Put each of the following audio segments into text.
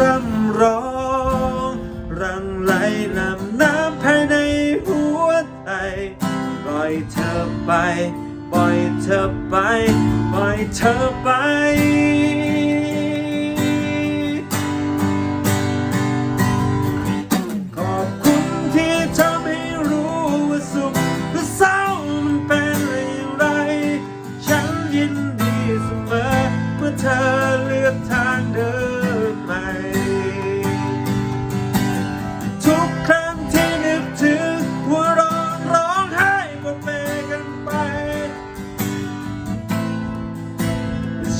ร่ำร้องรังไหลนำน้ำภายในหัวใจปล่อยเธอไป ปล่อยเธอไป ปล่อยเธอไป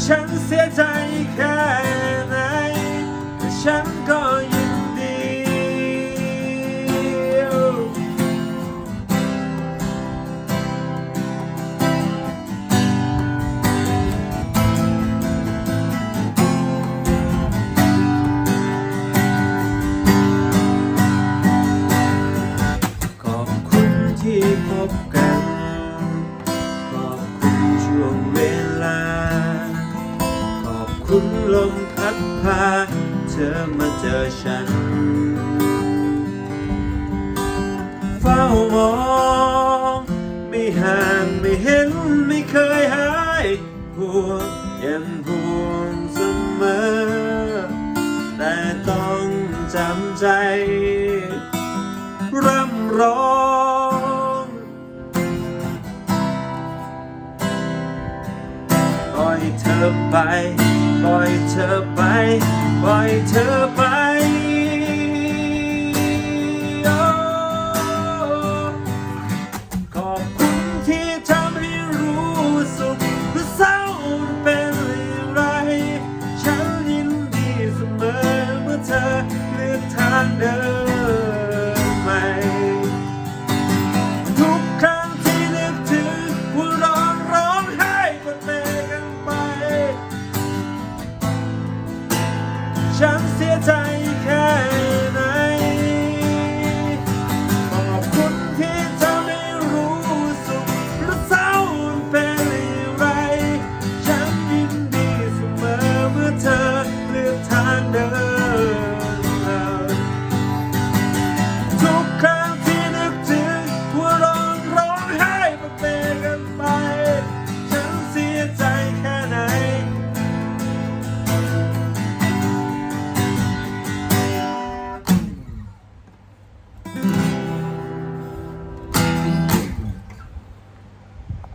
ฉันเสียใจแค่ไหนแต่ฉันก็ คุณลมพัดพา เธอมาเจอฉัน เฝ้ามอง ไม่ห่างไม่เห็นไม่เคยหายห่วงยังห่วงเสมอ แต่ต้องจำใจ ร่ำร้องปล่อยเธอไป ล่อยเธอไป ปล่อยเธอไป 像写在